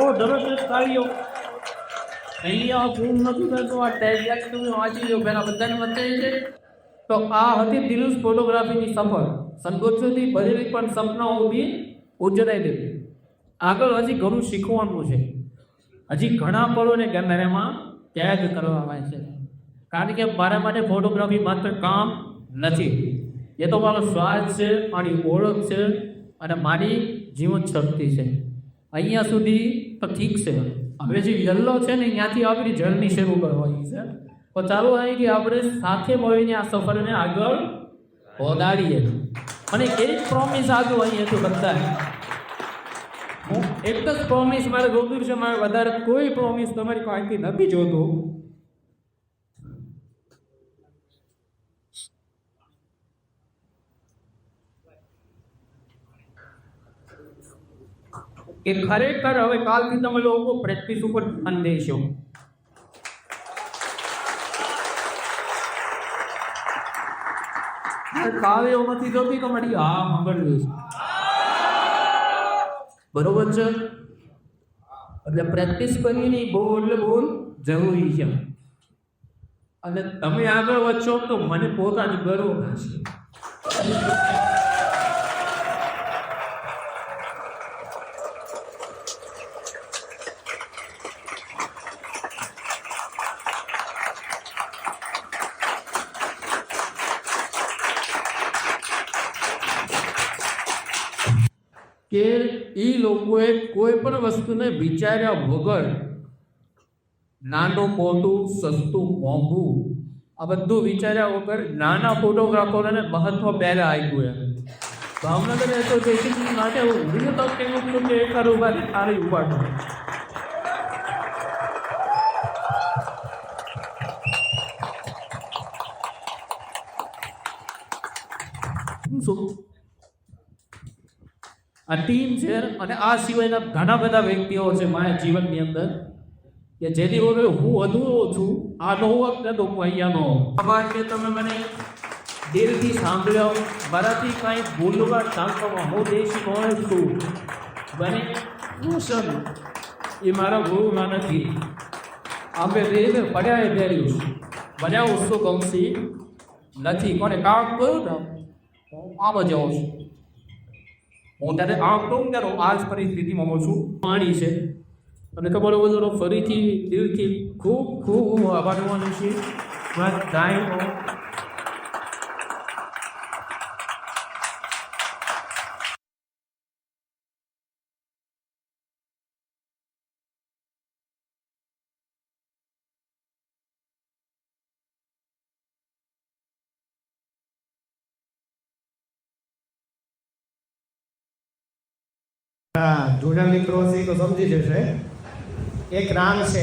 ઓ, દરરોજ કાઢ્યો અહીંયા ફોન નથી કરતો આ ટેગ તમે વાંચી લો પહેલાં બધાને બતાવી છે તો આ હતી દિલુસ ફોટોગ્રાફીની સફર. સંતોષોથી ભરેલી પણ સપનાઓ બી ઉજરાઈ દેવી આગળ હજી ઘણું શીખવાનું છે. હજી ઘણા પળોને કેમેરામાં કેદ કરવામાં છે. કારણ કે મારા માટે ફોટોગ્રાફી માત્ર કામ નથી. એ તો મારો શ્વાસ છે, મારી ઓળખ છે અને મારી જીવન શક્તિ છે. અહીંયા સુધી તો ઠીક છે. હવે જે યલ્લો છે ને ત્યાંથી આપણી જર્ની શરૂ કરવાની છે. તો ચાલો અહીંથી આપણે સાથે મળીને આ સફરને આગળ વધારીએ. અને એક પ્રોમિસ આવ્યું અહીંયા તો બધા હું એક જ પ્રોમિસ મારે ગોતું છે, મારે વધારે કોઈ પ્રોમિસ તમારી પાસેથી નથી જોતું. કે ખરેખર હવે કાલથી તમે લોકો પ્રેક્ટિસ ઉપર ધ્યાન દેશો. કાલ એવું નથી જોતી તો મારી હા સાંભળવી છે બરોબર છે? એટલે પ્રેક્ટિસ કરીને બોલ એટલે બોલ, જરૂરી છે. અને તમે આગળ વધશો તો મને પોતાની ગર્વ થશે. કે એ લોકોએ કોઈ પણ વસ્તુને વિચાર્યા વગર નાનું, મોટું, સસ્તું, મોંઘું, આ બધું વિચાર્યા વગર નાના ફોટોગ્રાફરોને મહત્વ પહેલાં આપ્યું એમ ભાવનગર એસોસિએશન માટે હું વિગત કહું છું કે એક ઊભા સારી થયો. શું આ ટીમ છે અને આ સિવાયના ઘણા બધા વ્યક્તિઓ છે મારા જીવનની અંદર, કે જેની વગર હું અધૂરો છું. આ ન હોત ને તો હું અહીંયાનો આભાર કે તમે મને દિલથી સાંભળ્યો. મારાથી કાંઈ ભૂલવા ચાલવામાં હું દેશી કોણ છું. બને રોશન એ મારા ગુરુમાં નથી. આપણે રેલ પડ્યા એ પહેર્યું બન્યા ઉત્સુ ગમશી નથી. કોને કામ કર્યું ને, હું આમ જ આવું છું. હું ત્યારે આમ કહું ત્યારે આ જ પરિસ્થિતિમાં હું છું. પાણી છે. અને તમારો બધો ફરીથી દિલથી ખૂબ ખૂબ આભાર માનું છું. બસ હા જૂના મિત્રો છે તો સમજી જશે. એક નામ છે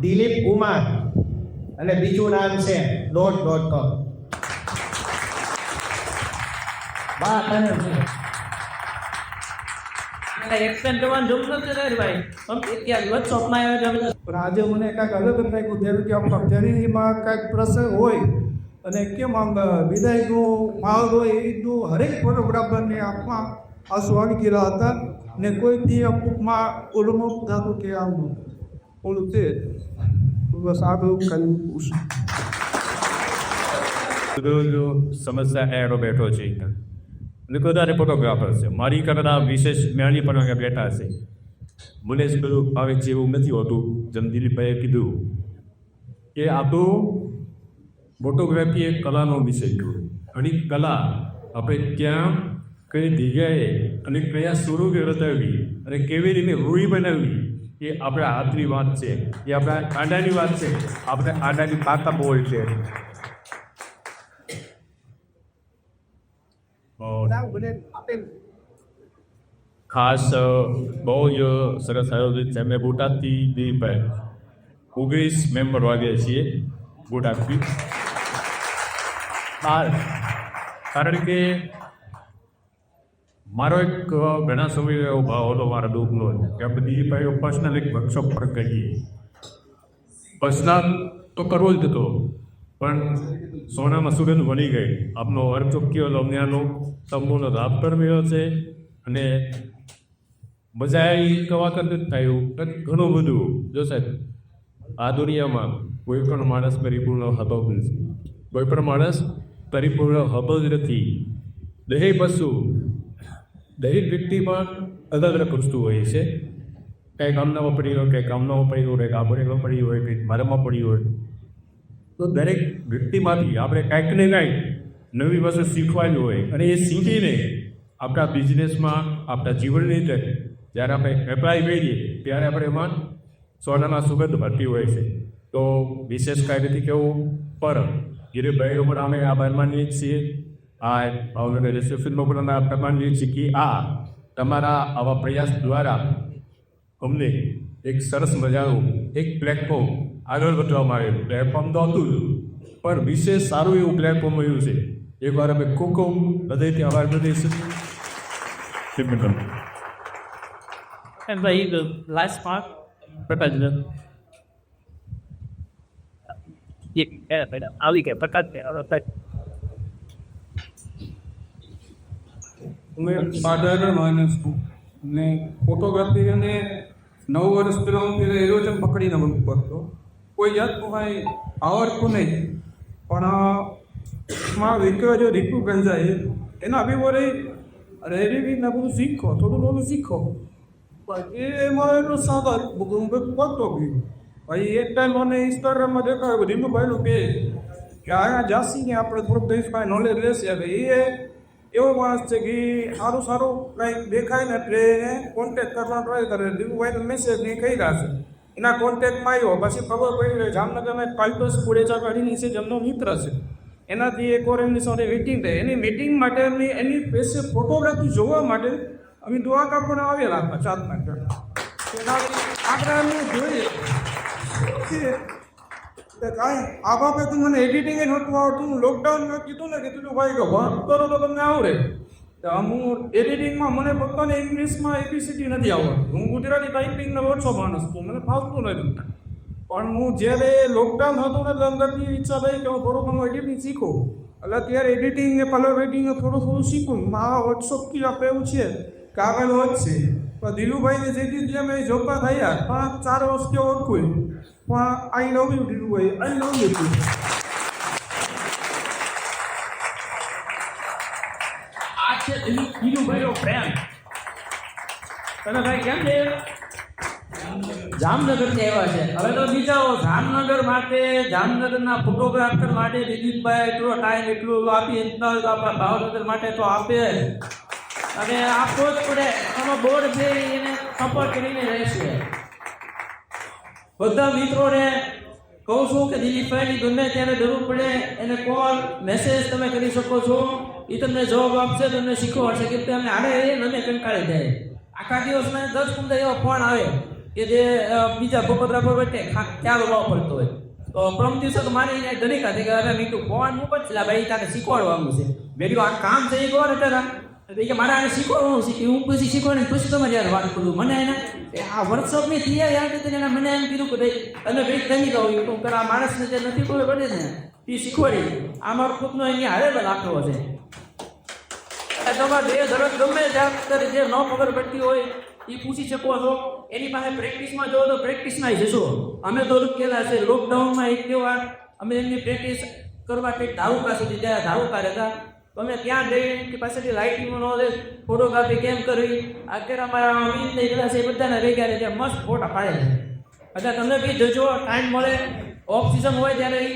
દિલીપ કુમાર અને બીજું નામ છે ડોટ ડોટ કોમ આજે મને કાંઈક અલગ જ નાખ્યું જેમ કે આમ ફેક્ટરીમાં કાંઈક પ્રસંગ હોય અને કેમ આમ વિદાયનું માહોલ હોય એ રીતનું હરેક ફોટોગ્રાફરને આંખમાં આવી ગયેલા હતા ને કોઈ દી અમુકમાં ઓલું થતું કે આમ ઓલું તે. બસ આ બધું કર્યું સમસ્યા એરો બેઠો છે વધારે ફોટોગ્રાફર છે. મારી કરતા વિશેષ મેળવી પણ બેઠા છે. મને જ પેલું આવે છે એવું નથી હોતું. જેમ દિલીપભાઈએ કીધું કે આ તો ફોટોગ્રાફી એ કલાનો વિષય છે. અને કલા આપણે ક્યાં કઈ જગ્યાએ અને કયા સ્વરૂપે રચાવી અને કેવી રીતે રૂઈ બનાવવી એ આપણા હાથની વાત છે. એ આપણા આડાની વાત છે. આપણે આડાની પાતા બોલ છે. ખાસ બહુ જ સરસ આયોજિત છે. અમે બોટાદથી દિલીપભાઈ ઓગણીસ મેમ્બર વાગ્યા છીએ બોટાદથી. કારણ કે મારો એક ઘણા સમય એવો ભાવ હતો મારા દુઃખનો કે બધી ભાઈઓ પર્સનલ એક વર્કશોપ પર કરીએ પર્સનલ તો કરવો જ હતો પણ સોનામાં સુગંધ વળી ગઈ. આપનો વર્કશોપ કેવો અમને આનો સંપૂર્ણ લાભ પણ મળ્યો છે. અને મજા આવી, કવા કરતું જ થયું. ઘણું બધું, જો સાહેબ, આ દુનિયામાં કોઈ પણ માણસ પરિપૂર્ણ નથી. કોઈ પણ માણસ પરિપૂર્ણ હબલ નથી. દહે વસ્તુ દરેક વ્યક્તિમાં અલગ અલગ વસ્તુ હોય છે. કંઈક આમનામાં પડી હોય કંઈક આમનામાં પડી હોય કંઈક આબોરેમાં પડી હોય કંઈક મારામાં પડી હોય. તો દરેક વ્યક્તિમાંથી આપણે કાંઈક ને કાંઈક નવી વસ્તુ શીખવાની હોય અને એ શીખીને આપણા બિઝનેસમાં, આપણા જીવનની રીતે જ્યારે આપણે એપ્લાય કરીએ, ત્યારે આપણે એમાં સોનામાં સુગંધ ભરતી હોય છે. તો વિશેષ કાંઈ નથી કેવું પર ગિરીભાઈ ઉપર અમે આભાર માનીએ છીએ. આ ભાવનગર રિસેપ્શનમાં પણ અમે પ્રમાણ માનીએ છીએ કે આ તમારા આવા પ્રયાસ દ્વારા અમને એક સરસ મજાનું એક પ્લેટફોર્મ આગળ વધવામાં આવ્યું પ્લેટફોર્મ તો હતું જ, પણ વિશેષ સારું એવું પ્લેટફોર્મ મળ્યું છે. એકવાર અમે ખૂબ ખૂબ હૃદયથી આભાર પ્રદેશ And by the last part, Prakash Yeah, એ મેડમ આવી ગયા પ્રકાશ હું એક સાધારણ માણસ ને ફોટોગ્રાફી અને નવ વર્ષ પહેલાં હું પેલા જ પકડીને બધું કરતો. કોઈ જાતનું કાંઈ આવડતું નહીં. પણ માં વિક્યો જો રીપુ ગંજાએ, એના બી વરે રેડી રીતના બધું શીખો, થોડું થોડું શીખો. પણ એમાં એટલું સાદા બધું કરતો ગયું ભાઈ એક ટાઈમ મને ઇન્સ્ટાગ્રામમાં દેખાયું રીપુ ભાઈનું પેજ. કે આ જાસીને આપણે થોડુંક દઈશ કાંઈ નોલેજ લેશે એ એવો માણસ છે કે સારું સારું કંઈક દેખાય ને એટલે એને કોન્ટેક્ટ કરવાનો ટ્રાય કરે. દીપુભાઈને મેસેજ નહીં કર્યા છે. એના કોન્ટેક્ટમાં આવ્યો. પછી ખબર પડી કે જામનગરમાં એક કાલ્પસ પુડેચા કાઢીને છે, જેમનો મિત્ર છે. એનાથી એક વાર એમની સાથે મિટિંગ થઈ. એની મીટિંગ માટે એમની, એની પેસે ફોટોગ્રાફી જોવા માટે અમે દ્વારકા પણ આવેલા હતા ચાર માટે આપણે જોઈએ તે કાંઈ, આ બાપે તું મને એડિટિંગ એ નહોતું આવડતું. લોકડાઉન મેં કીધું ને કીધું તું ભાઈ કે વાત કરો તો તમને આવડે. તો હું એડિટિંગમાં મને પોતાને ઇંગ્લિશમાં એબીસીડી નથી આવડતું. હું ગુજરાતી ટાઈપિંગનો ઓછો માણસ છું. મને ફાવતું નથી. પણ હું જ્યારે લોકડાઉન હતું ને અંદરથી ઈચ્છા થઈ કે હું થોડું ઘણું એડિટિંગ શીખું. એટલે ત્યારે એડિટિંગ ને પલર એડિટિંગ થોડું થોડું શીખું. મારા વોટ્સઅપથી આપણે એવું છે. કાગળ વધશે પણ દિલુભાઈને જે જેમ અમે જોતા થયા. પાંચ ચાર વર્ષથી ઓળખું પણ I love you Dilubhai I love you આ છે દિલુભાઈનો પ્રેમ તને ભાઈ કેમ છે? જામનગરથી આવ્યા છે. હવે તો બીજાઓ જામનગર માટે જામનગરના ફોટોગ્રાફર માટે દિલીપભાઈ એટલો ટાઈમ એટલો આપી આપણા ભાવનગર માટે તો આપે. અને આપવો જ પડે આનો બોર્ડ છે એને સપોર્ટ કરીને રહેશે. બધા મિત્રોને કહું છું કે દિલીપભાઈની ગમે ત્યારે જરૂર પડે એને કોલ મેસેજ તમે કરી શકો છો. એ તમને જવાબ આપશે, તમને શીખવાડશે કે તમે હારે એ મને કંટાળી જાય. આખા દિવસમાં દસ પંદર એવો ફોન આવે કે જે બીજા ભોપતરા પર બેઠે ખ્યાલ ન પડતો હોય. તો પ્રમ દિવસે તો મારી એને ડરી કે અરે મીઠું ફોન મૂકો છે ભાઈ, તારે શીખવાડવાનું છે. મેં આ કામ થઈ ગયો ને એટલે તો એ કે મારે આને શીખવાડવાનું શીખી, હું પછી શીખવાડીને પછી તમારે યાર વાત કરું. મને એને આ વર્કશોપની તૈયારી આવી હતી એને મને એમ કીધું કે ભાઈ તમે ભાઈ કહી એવું. હું આ માણસને જે નથી કોઈ પડે ને. એ શીખવાડી. આ મારો ખુદનો અહીંયા હારે લાગતો છે. એ તમારે બે ધરત ગમે ત્યાં જે ન ખબર પડતી હોય એ પૂછી શકો છો. એની પાસે પ્રેક્ટિસમાં જો તો પ્રેક્ટિસમાં જશો. અમે તો કેલા છે લોકડાઉનમાં એક તહેવાર અમે એમની પ્રેક્ટિસ કરવા કંઈક ધારુકા સુધી. ગયા ધારુકા રહેતા તો અમે ત્યાં જઈ કે પાસેથી લાઇટિંગનો નોલેજ ફોટોગ્રાફી કેમ કરવી અત્યારે અમારા અમિત ને છે એ બધાને ભેગા રહે ત્યાં મસ્ત ફોટા પાડે છે. એટલે તમને બી જજો ટાઈમ મળે ઓફ સિઝન હોય ત્યારે એ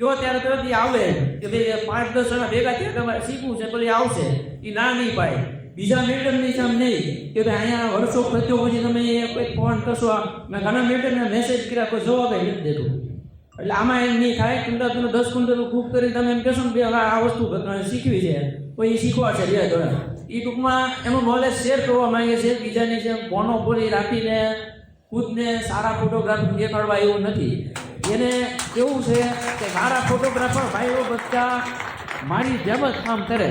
જો ત્યારે તરત આવે કે ભાઈ પાંચ દસ જણા ભેગા થયા, તમારે શીખવું છે, પછી આવશે. એ ના નહીં પાય બીજા મેડમની સામે નહીં. કે ભાઈ અહીંયા વર્ષો થયો પછી તમે કોઈ ફોન કરશો મેં ઘણા મેડમને મેસેજ કર્યા, કોઈ જવાબ નથી દેતો. એટલે આમાં એમ નહીં થાય, કુંડા તમે દસ કુંડલનું ખૂબ કરીને તમે એમ કહેશો ને, બે આ વસ્તુ શીખવી છે. કોઈ એ શીખવા છે બે ધોરણ એ ટૂંકમાં એનું નોલેજ શેર કરવા માંગે છે, બીજાની જેમ મોનોપોલી રાખીને, ખુદને સારા ફોટોગ્રાફ દેખાડવા એવું નથી. એને કેવું છે કે સારા ફોટોગ્રાફર ભાઈઓ બધા મારી જેમ જ કામ કરે.